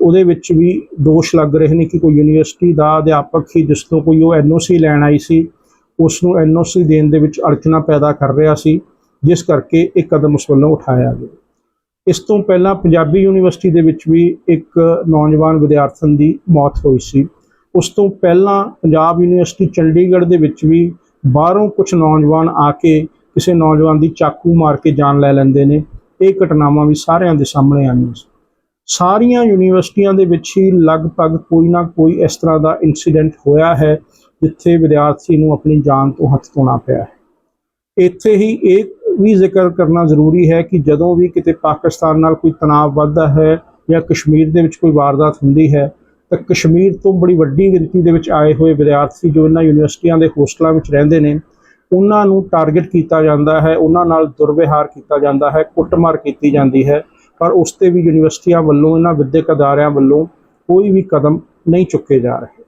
ਉਹਦੇ ਵਿੱਚ ਵੀ ਦੋਸ਼ ਲੱਗ ਰਹੇ ਨੇ ਕਿ ਕੋਈ ਯੂਨੀਵਰਸਿਟੀ ਦਾ ਅਧਿਆਪਕ ਹੀ ਜਿਸ ਤੋਂ ਕੋਈ ਉਹ ਐਨਓਸੀ ਲੈਣ ਆਈ ਸੀ। ਉਸ ਨੂੰ ਐਨਓਸੀ ਦੇਣ ਦੇ ਵਿੱਚ ਅੜਚਨਾ ਪੈਦਾ ਕਰ ਰਿਹਾ ਸੀ। ਜਿਸ ਕਰਕੇ ਇਹ ਕਦਮ ਉਸ ਵੱਲੋਂ ਉਠਾਇਆ ਗਿਆ। ਇਸ ਤੋਂ ਪਹਿਲਾਂ ਪੰਜਾਬੀ ਯੂਨੀਵਰਸਿਟੀ ਦੇ ਵਿੱਚ ਵੀ ਇੱਕ ਨੌਜਵਾਨ ਵਿਦਿਆਰਥਣ ਦੀ ਮੌਤ ਹੋਈ ਸੀ। ਉਸ ਤੋਂ ਪਹਿਲਾਂ ਪੰਜਾਬ ਯੂਨੀਵਰਸਿਟੀ ਚੰਡੀਗੜ੍ਹ ਦੇ ਵਿੱਚ ਵੀ ਬਾਹਰੋਂ ਕੁਝ ਨੌਜਵਾਨ ਆ ਕੇ ਕਿਸੇ ਨੌਜਵਾਨ ਦੀ ਚਾਕੂ ਮਾਰ ਕੇ ਜਾਨ ਲੈ ਲੈਂਦੇ ਨੇ। ਇਹ ਘਟਨਾਵਾਂ ਵੀ ਸਾਰਿਆਂ ਦੇ ਸਾਹਮਣੇ ਆਈਆਂ ਸੀ। ਸਾਰੀਆਂ ਯੂਨੀਵਰਸਿਟੀਆਂ ਦੇ ਵਿੱਚ ਹੀ ਲਗਭਗ ਕੋਈ ਨਾ ਕੋਈ ਇਸ ਤਰ੍ਹਾਂ ਦਾ ਇਨਸੀਡੈਂਟ ਹੋਇਆ ਹੈ, ਜਿੱਥੇ ਵਿਦਿਆਰਥੀ ਨੂੰ ਆਪਣੀ ਜਾਨ ਤੋਂ ਹੱਥ ਧੋਣਾ ਪਿਆ ਹੈ। ਇੱਥੇ ਹੀ ਇਹ ਵੀ ਜ਼ਿਕਰ ਕਰਨਾ ਜ਼ਰੂਰੀ ਹੈ ਕਿ ਜਦੋਂ ਵੀ ਕਿਤੇ ਪਾਕਿਸਤਾਨ ਨਾਲ ਕੋਈ ਤਣਾਅ ਵੱਧਦਾ ਹੈ ਜਾਂ ਕਸ਼ਮੀਰ ਦੇ ਵਿੱਚ ਕੋਈ ਵਾਰਦਾਤ ਹੁੰਦੀ ਹੈ, ਤਾਂ ਕਸ਼ਮੀਰ ਤੋਂ ਬੜੀ ਵੱਡੀ ਗਿਣਤੀ ਦੇ ਵਿੱਚ ਆਏ ਹੋਏ ਵਿਦਿਆਰਥੀ ਜੋ ਇਹਨਾਂ ਯੂਨੀਵਰਸਿਟੀਆਂ ਦੇ ਹੋਸਟਲਾਂ ਵਿੱਚ ਰਹਿੰਦੇ ਨੇ, ਉਹਨਾਂ ਨੂੰ ਟਾਰਗੇਟ ਕੀਤਾ ਜਾਂਦਾ ਹੈ, ਉਹਨਾਂ ਨਾਲ ਦੁਰਵਿਹਾਰ ਕੀਤਾ ਜਾਂਦਾ ਹੈ, ਕੁੱਟਮਾਰ ਕੀਤੀ ਜਾਂਦੀ ਹੈ, ਪਰ ਉਸ ਤੇ ਵੀ ਯੂਨੀਵਰਸਿਟੀਆਂ ਵੱਲੋਂ, ਇਹਨਾਂ ਵਿਦਿਅਕ ਅਦਾਰਿਆਂ ਵੱਲੋਂ ਕੋਈ ਵੀ ਕਦਮ ਨਹੀਂ ਚੁੱਕੇ ਜਾ ਰਹੇ।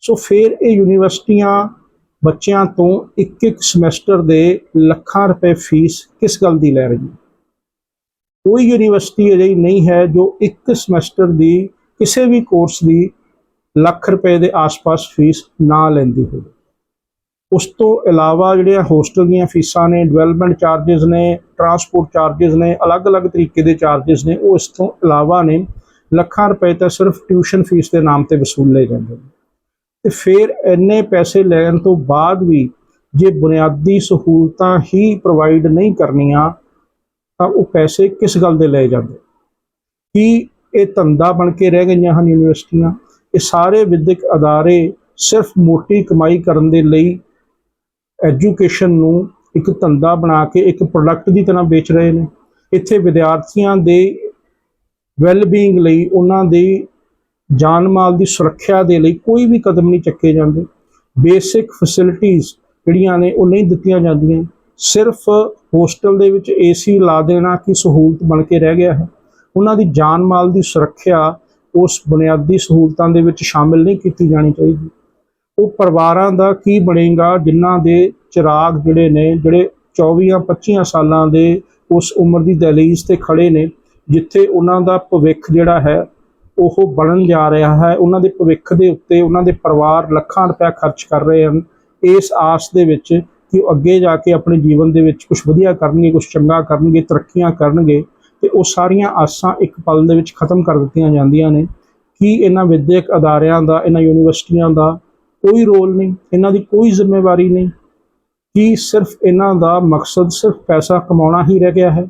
ਸੋ ਫਿਰ ਇਹ ਯੂਨੀਵਰਸਿਟੀਆਂ ਬੱਚਿਆਂ ਤੋਂ ਇੱਕ ਇੱਕ ਸਮੈਸਟਰ ਦੇ ਲੱਖਾਂ ਰੁਪਏ ਫੀਸ ਕਿਸ ਗੱਲ ਦੀ ਲੈ ਰਹੀ ਹੈ? ਕੋਈ ਯੂਨੀਵਰਸਿਟੀ ਅਜਿਹੀ ਨਹੀਂ ਹੈ ਜੋ ਇੱਕ ਸਮੈਸਟਰ ਦੀ ਕਿਸੇ ਵੀ ਕੋਰਸ ਦੀ ਲੱਖ ਰੁਪਏ ਦੇ ਆਸ-ਪਾਸ ਫੀਸ ਨਾ ਲੈਂਦੀ ਹੋਵੇ। ਉਸ ਤੋਂ ਇਲਾਵਾ ਜਿਹੜੀਆਂ ਹੋਸਟਲ ਦੀਆਂ ਫੀਸਾਂ ਨੇ ਡਿਵੈਲਪਮੈਂਟ ਚਾਰजेस ਨੇ ਟਰਾਂਸਪੋਰਟ ਚਾਰजेस ਨੇ, ਅਲੱਗ-ਅਲੱਗ ਤਰੀਕੇ ਦੇ ਚਾਰजेस ਨੇ, ਉਹ ਇਸ ਤੋਂ ਇਲਾਵਾ ਨੇ, ਲੱਖਾਂ ਰੁਪਏ ਤਾਂ ਸਿਰਫ ਟਿਊਸ਼ਨ ਫੀਸ ਦੇ ਨਾਮ ਤੇ ਵਸੂਲੇ ਜਾਂਦੇ ਨੇ। ਤੇ ਫਿਰ ਇੰਨੇ ਪੈਸੇ ਲੈਣ ਤੋਂ ਬਾਅਦ ਵੀ ਜੇ ਬੁਨਿਆਦੀ ਸਹੂਲਤਾਂ ਹੀ ਪ੍ਰੋਵਾਈਡ ਨਹੀਂ ਕਰਨੀਆਂ, ਤਾਂ ਉਹ ਪੈਸੇ ਕਿਸ ਗੱਲ ਦੇ ਲਏ ਜਾਂਦੇ? ਕੀ ਇਹ ਧੰਦਾ ਬਣ ਕੇ ਰਹਿ ਗਈਆਂ ਹਨ ਯੂਨੀਵਰਸਿਟੀਆਂ? ਇਹ ਸਾਰੇ ਵਿਦਿਅਕ ਅਦਾਰੇ ਸਿਰਫ ਮੋਟੀ ਕਮਾਈ ਕਰਨ ਦੇ ਲਈ ਐਜੂਕੇਸ਼ਨ ਨੂੰ ਇੱਕ ਧੰਦਾ ਬਣਾ ਕੇ ਇੱਕ ਪ੍ਰੋਡਕਟ ਦੀ ਤਰ੍ਹਾਂ ਵੇਚ ਰਹੇ ਨੇ। ਇੱਥੇ ਵਿਦਿਆਰਥੀਆਂ ਦੇ ਵੈਲ-ਬੀਇੰਗ ਲਈ ਉਹਨਾਂ ਦੀ ਜਾਨ ਮਾਲ ਦੀ ਸੁਰੱਖਿਆ ਦੇ ਲਈ ਕੋਈ ਵੀ ਕਦਮ ਨਹੀਂ ਚੱਕੇ ਜਾਂਦੇ। ਬੇਸਿਕ ਫੈਸਿਲਿਟੀਆਂ ਜਿਹੜੀਆਂ ਨੇ ਉਹ ਨਹੀਂ ਦਿੱਤੀਆਂ ਜਾਂਦੀਆਂ। ਸਿਰਫ ਹੋਸਟਲ ਦੇ ਵਿੱਚ ਏਸੀ ਲਾ ਦੇਣਾ ਕਿ ਸਹੂਲਤ ਬਣ ਕੇ ਰਹਿ ਗਿਆ ਹੈ। ਉਹਨਾਂ ਦੀ ਜਾਨ ਮਾਲ ਦੀ ਸੁਰੱਖਿਆ ਉਸ ਬੁਨਿਆਦੀ ਸਹੂਲਤਾਂ ਦੇ ਵਿੱਚ ਸ਼ਾਮਿਲ ਨਹੀਂ ਕੀਤੀ ਜਾਣੀ ਚਾਹੀਦੀ। ਉਹ ਪਰਿਵਾਰਾਂ ਦਾ ਕੀ ਬਣੇਗਾ, ਜਿਨ੍ਹਾਂ ਦੇ ਚਿਰਾਗ ਜਿਹੜੇ ਨੇ, ਜਿਹੜੇ 24 25 ਸਾਲਾਂ ਦੇ ਉਸ ਉਮਰ ਦੀ ਦਹਿਲੀਜ਼ ਤੇ ਖੜੇ ਨੇ, ਜਿੱਥੇ ਉਹਨਾਂ ਦਾ ਭਵਿੱਖ ਜਿਹੜਾ ਹੈ ਉਹ ਬਣਨ ਜਾ ਰਿਹਾ ਹੈ, ਉਹਨਾਂ ਦੇ ਭਵਿੱਖ ਦੇ ਉੱਤੇ ਉਹਨਾਂ ਦੇ ਪਰਿਵਾਰ ਲੱਖਾਂ ਰੁਪਏ ਖਰਚ ਕਰ ਰਹੇ ਹਨ। ਇਸ ਆਸ ਦੇ ਵਿੱਚ ਕਿ ਉਹ ਅੱਗੇ ਜਾ ਕੇ ਆਪਣੇ ਜੀਵਨ ਦੇ ਵਿੱਚ ਕੁਝ ਵਧੀਆ ਕਰਨਗੇ ਕੁਝ ਚੰਗਾ ਕਰਨਗੇ, ਤਰੱਕੀਆਂ ਕਰਨਗੇ ਤੇ ਉਹ ਸਾਰੀਆਂ ਆਸਾਂ ਇੱਕ ਪਲ ਦੇ ਵਿੱਚ ਖਤਮ ਕਰ ਦਿੱਤੀਆਂ ਜਾਂਦੀਆਂ ਨੇ। ਕੀ ਇਹਨਾਂ ਵਿਦਿਅਕ ਅਦਾਰਿਆਂ ਦਾ, ਇਹਨਾਂ ਯੂਨੀਵਰਸਿਟੀਆਂ ਦਾ ਕੋਈ ਰੋਲ ਨਹੀਂ? ਇਹਨਾਂ ਦੀ ਕੋਈ ਜ਼ਿੰਮੇਵਾਰੀ ਨਹੀਂ? ਕੀ ਸਿਰਫ ਇਹਨਾਂ ਦਾ ਮਕਸਦ ਸਿਰਫ ਪੈਸਾ ਕਮਾਉਣਾ ਹੀ ਰਹਿ ਗਿਆ ਹੈ?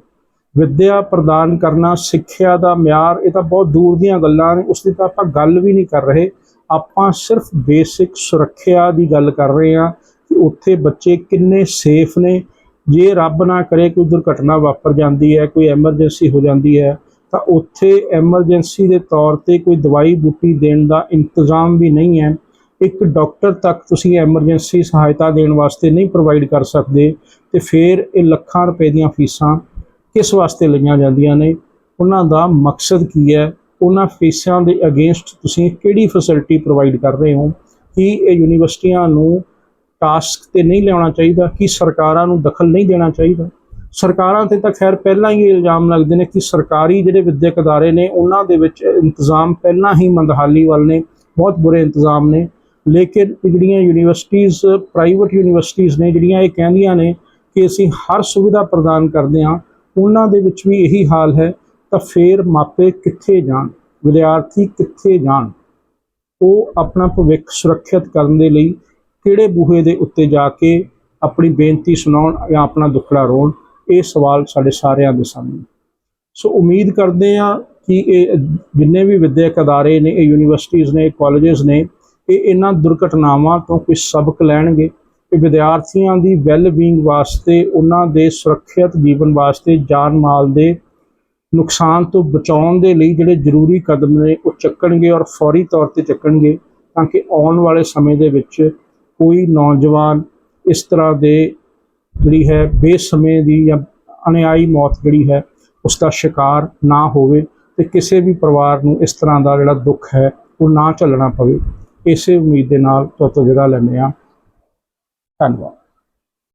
ਵਿੱਦਿਆ ਪ੍ਰਦਾਨ ਕਰਨਾ, ਸਿੱਖਿਆ ਦਾ ਮਿਆਰ, ਇਹ ਤਾਂ ਬਹੁਤ ਦੂਰ ਦੀਆਂ ਗੱਲਾਂ ਨੇ, ਉਸ ਦੀ ਤਾਂ ਆਪਾਂ ਗੱਲ ਵੀ ਨਹੀਂ ਕਰ ਰਹੇ। ਆਪਾਂ ਸਿਰਫ ਬੇਸਿਕ ਸੁਰੱਖਿਆ ਦੀ ਗੱਲ ਕਰ ਰਹੇ ਹਾਂ ਕਿ ਉੱਥੇ ਬੱਚੇ ਕਿੰਨੇ ਸੇਫ ਨੇ। ਜੇ ਰੱਬ ਨਾ ਕਰੇ ਕੋਈ ਦੁਰਘਟਨਾ ਵਾਪਰ ਜਾਂਦੀ ਹੈ, ਕੋਈ ਐਮਰਜੈਂਸੀ ਹੋ ਜਾਂਦੀ ਹੈ, ਤਾਂ ਉੱਥੇ ਐਮਰਜੈਂਸੀ ਦੇ ਤੌਰ ਤੇ ਕੋਈ ਦਵਾਈ ਬੂਟੀ ਦੇਣ ਦਾ ਇੰਤਜ਼ਾਮ ਵੀ ਨਹੀਂ ਹੈ। ਇੱਕ ਡਾਕਟਰ ਤੱਕ ਤੁਸੀਂ ਐਮਰਜੈਂਸੀ ਸਹਾਇਤਾ ਦੇਣ ਵਾਸਤੇ ਨਹੀਂ ਪ੍ਰੋਵਾਈਡ ਕਰ ਸਕਦੇ ਤੇ ਫਿਰ ਇਹ ਲੱਖਾਂ ਰੁਪਏ ਦੀਆਂ ਫੀਸਾਂ ਕਿਸ ਵਾਸਤੇ ਲਈਆਂ ਜਾਂਦੀਆਂ ਨੇ? ਉਹਨਾਂ ਦਾ ਮਕਸਦ ਕੀ ਹੈ? ਉਹਨਾਂ ਫੀਸਾਂ ਦੇ ਅਗੇਂਸਟ ਤੁਸੀਂ ਕਿਹੜੀ ਫੈਸਿਲਿਟੀ ਪ੍ਰੋਵਾਈਡ ਕਰ ਰਹੇ ਹੋ? ਕੀ ਇਹ ਯੂਨੀਵਰਸਿਟੀਆਂ ਨੂੰ ਟਾਸਕ ਤੇ ਨਹੀਂ ਲਿਆਉਣਾ ਚਾਹੀਦਾ? ਕਿ ਸਰਕਾਰਾਂ ਨੂੰ ਦਖਲ ਨਹੀਂ ਦੇਣਾ ਚਾਹੀਦਾ? ਸਰਕਾਰਾਂ ਤੇ ਤਾਂ ਖੈਰ ਪਹਿਲਾਂ ਹੀ ਇਲਜ਼ਾਮ ਲੱਗਦੇ ਨੇ ਕਿ ਸਰਕਾਰੀ ਜਿਹੜੇ ਵਿਦਿਅਕ ਅਦਾਰੇ ਨੇ, ਉਹਨਾਂ ਦੇ ਵਿੱਚ ਇੰਤਜ਼ਾਮ ਪਹਿਲਾਂ ਹੀ ਮੰਦਹਾਲੀ ਵੱਲ ਨੇ। ਬਹੁਤ ਬੁਰੇ ਇੰਤਜ਼ਾਮ ਨੇ। ਲੇਕਿਨ ਜਿਹੜੀਆਂ ਯੂਨੀਵਰਸਿਟੀਆਂ ਪ੍ਰਾਈਵੇਟ ਯੂਨੀਵਰਸਿਟੀਆਂ ਨੇ, ਜਿਹੜੀਆਂ ਇਹ ਕਹਿੰਦੀਆਂ ਨੇ ਕਿ ਅਸੀਂ ਹਰ ਸੁਵਿਧਾ ਪ੍ਰਦਾਨ ਕਰਦੇ ਹਾਂ ਉਹਨਾਂ ਦੇ ਵਿੱਚ ਵੀ ਇਹੀ ਹਾਲ ਹੈ, ਤਾਂ ਫੇਰ ਮਾਪੇ ਕਿੱਥੇ ਜਾਣ? ਵਿਦਿਆਰਥੀ ਕਿੱਥੇ ਜਾਣ? ਉਹ ਆਪਣਾ ਭਵਿੱਖ ਸੁਰੱਖਿਅਤ ਕਰਨ ਦੇ ਲਈ ਕਿਹੜੇ ਬੂਹੇ ਦੇ ਉੱਤੇ ਜਾ ਕੇ ਆਪਣੀ ਬੇਨਤੀ ਸੁਣਾਉਣ ਜਾਂ ਆਪਣਾ ਦੁੱਖੜਾ ਰੋਣ? ਇਹ ਸਵਾਲ ਸਾਡੇ ਸਾਰਿਆਂ ਦੇ ਸਾਹਮਣੇ। ਸੋ ਉਮੀਦ ਕਰਦੇ ਹਾਂ ਕਿ ਇਹ ਜਿੰਨੇ ਵੀ ਵਿਦਿਅਕ ਅਦਾਰੇ ਨੇ, ਇਹ ਯੂਨੀਵਰਸਿਟੀਆਂ ਨੇ ਕਾਲਜਸ ਨੇ, ਇਹ ਇਹਨਾਂ ਦੁਰਘਟਨਾਵਾਂ ਤੋਂ ਕੋਈ ਸਬਕ ਲੈਣਗੇ। ਕਿ ਵਿਦਿਆਰਥੀਆਂ ਦੀ ਵੈਲ ਬੀਇੰਗ ਵਾਸਤੇ, ਉਹਨਾਂ ਦੇ ਸੁਰੱਖਿਅਤ ਜੀਵਨ ਵਾਸਤੇ ਜਾਨ ਮਾਲ ਦੇ ਨੁਕਸਾਨ ਤੋਂ ਬਚਾਉਣ ਦੇ ਲਈ ਜਿਹੜੇ ਜ਼ਰੂਰੀ ਕਦਮ ਨੇ, ਉਹ ਚੱਕਣਗੇ ਔਰ ਫੌਰੀ ਤੌਰ ਤੇ ਚੱਕਣਗੇ ਤਾਂ ਕਿ ਆਉਣ ਵਾਲੇ ਸਮੇਂ ਦੇ ਵਿੱਚ ਕੋਈ ਨੌਜਵਾਨ ਇਸ ਤਰ੍ਹਾਂ ਦੇ ਜਿਹੜੀ ਹੈ ਬੇਸਮੇਂ ਦੀ ਜਾਂ ਅਨਿਆਈ ਮੌਤ ਜਿਹੜੀ ਹੈ ਉਸ ਦਾ ਸ਼ਿਕਾਰ ਨਾ ਹੋਵੇ ਤੇ ਕਿਸੇ ਵੀ ਪਰਿਵਾਰ ਨੂੰ ਇਸ ਤਰ੍ਹਾਂ ਦਾ ਜਿਹੜਾ ਦੁੱਖ ਹੈ, ਉਹ ਨਾ ਝੱਲਣਾ ਪਵੇ। ਇਸੇ ਉਮੀਦ ਦੇ ਨਾਲ ਤੁਹਾਡੇ ਤੋਂ ਵਿਦਾ ਲੈਂਦੇ ਹਾਂ। টানবো